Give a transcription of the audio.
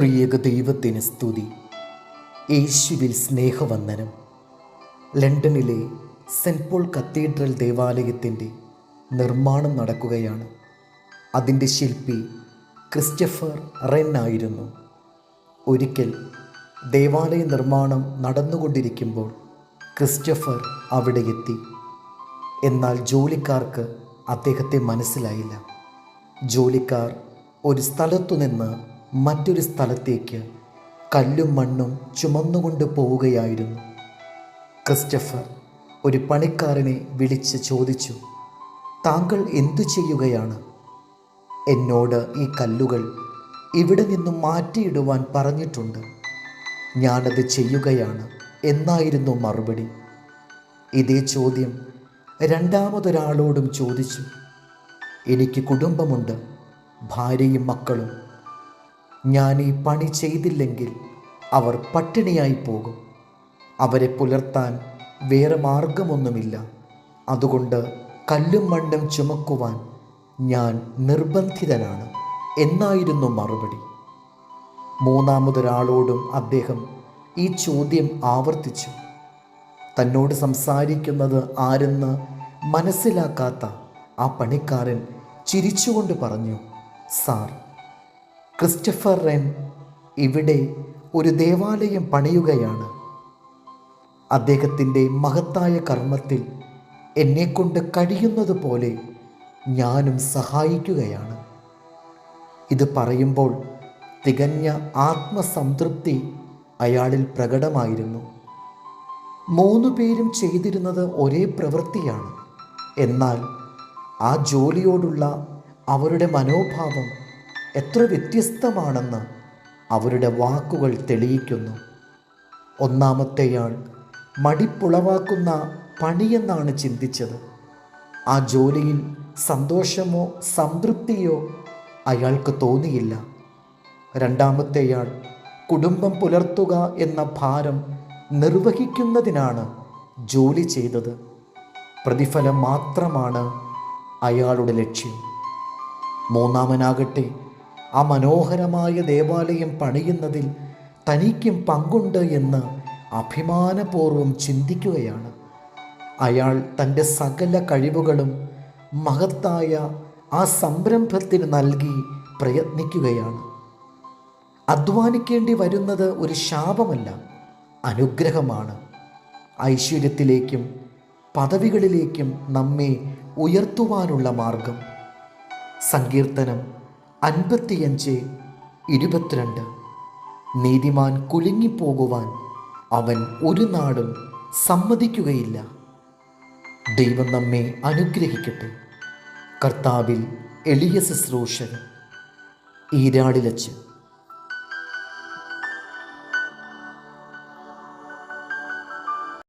ത്രിയേക ദൈവത്തിന് സ്തുതി. യേശുവിൽ സ്നേഹവന്ദനം. ലണ്ടനിലെ സെന്റ് പോൾ കത്തീഡ്രൽ ദേവാലയത്തിന്റെ നിർമ്മാണം നടക്കുകയാണ്. അതിന്റെ ശില്പി ക്രിസ്റ്റഫർ റെൻ ആയിരുന്നു. ഒരിക്കൽ ദേവാലയ നിർമ്മാണം നടന്നുകൊണ്ടിരിക്കുമ്പോൾ ക്രിസ്റ്റഫർ അവിടെ എത്തി. എന്നാൽ ജോലിക്കാർക്ക് അദ്ദേഹത്തെ മനസ്സിലായില്ല. ജോലിക്കാർ ഒരു സ്ഥലത്തു നിന്ന് മറ്റൊരു സ്ഥലത്തേക്ക് കല്ലും മണ്ണും ചുമന്നുകൊണ്ട് പോവുകയായിരുന്നു. ക്രിസ്റ്റഫർ ഒരു പണിക്കാരനെ വിളിച്ച് ചോദിച്ചു താങ്കൾ എന്തു ചെയ്യുകയാണ്? എന്നോട് ഈ കല്ലുകൾ ഇവിടെ നിന്നും മാറ്റിയിടുവാൻ പറഞ്ഞിട്ടുണ്ട്. ഞാനത് ചെയ്യുകയാണ് എന്നായിരുന്നു മറുപടി. ഇതേ ചോദ്യം രണ്ടാമതൊരാളോടും ചോദിച്ചു എനിക്ക് കുടുംബമുണ്ട് ഭാര്യയും മക്കളും ഞാൻ ഈ പണി ചെയ്തില്ലെങ്കിൽ അവർ പട്ടിണിയായി പോകും. അവരെ പുലർത്താൻ വേറെ മാർഗമൊന്നുമില്ല. അതുകൊണ്ട് കല്ലും മണ്ണും ചുമക്കുവാൻ ഞാൻ നിർബന്ധിതനാണ് എന്നായിരുന്നു മറുപടി. മൂന്നാമതൊരാളോടും അദ്ദേഹം ഈ ചോദ്യം ആവർത്തിച്ചു. തന്നോട് സംസാരിക്കുന്നത് ആരെന്ന് മനസ്സിലാക്കാത്ത ആ പണിക്കാരൻ ചിരിച്ചുകൊണ്ട് പറഞ്ഞു സാർ ക്രിസ്റ്റഫർ റെൻ ഇവിടെ ഒരു ദേവാലയം പണിയുകയാണ്. അദ്ദേഹത്തിന്റെ മഹത്തായ കർമ്മത്തിൽ എന്നെക്കൊണ്ട് കഴിയുന്നത് പോലെ ഞാനും സഹായിക്കുകയാണ്. ഇത് പറയുമ്പോൾ തികഞ്ഞ ആത്മസംതൃപ്തി അയാളിൽ പ്രകടമായിരുന്നു. മൂന്നു പേരും ചെയ്തിരുന്നത് ഒരേ പ്രവൃത്തിയാണ്. എന്നാൽ ആ ജോലിയോടുള്ള അവരുടെ മനോഭാവം എത്ര വ്യത്യസ്തമാണെന്ന് അവരുടെ വാക്കുകൾ തെളിയിക്കുന്നു. ഒന്നാമത്തെയാൾ മടിപ്പുളവാക്കുന്ന പണിയെന്നാണ് ചിന്തിച്ചത്. ആ ജോലിയിൽ സന്തോഷമോ സംതൃപ്തിയോ അയാൾക്ക് തോന്നിയില്ല. രണ്ടാമത്തെയാൾ കുടുംബം പുലർത്തുക എന്ന ഭാരം നിർവഹിക്കുന്നതിനാണ് ജോലി ചെയ്തത്. പ്രതിഫലം മാത്രമാണ് അയാളുടെ ലക്ഷ്യം. മൂന്നാമനാകട്ടെ ആ മനോഹരമായ ദേവാലയം പണിയുന്നതിൽ തനിക്കും പങ്കുണ്ട് എന്ന് അഭിമാനപൂർവം ചിന്തിക്കുകയാണ്. അയാൾ തന്റെ സകല കഴിവുകളും മഹത്തായ ആ സംരംഭത്തിന് നൽകി പ്രയത്നിക്കുകയാണ്. അധ്വാനിക്കേണ്ടി വരുന്നത് ഒരു ശാപമല്ല അനുഗ്രഹമാണ്. ഐശ്വര്യത്തിലേക്കും പദവികളിലേക്കും നമ്മെ ഉയർത്തുവാനുള്ള മാർഗം. സങ്കീർത്തനം അൻപത്തിയഞ്ച് ഇരുപത്തിരണ്ട്. നീതിമാൻ കുലുങ്ങിപ്പോകുവാൻ അവൻ ഒരു നാടും സമ്മതിക്കുകയില്ല. ദൈവം നമ്മെ അനുഗ്രഹിക്കട്ടെ. കർത്താവിൽ എളിയ ശുശ്രൂഷൻ ഈരാളിലച്ച്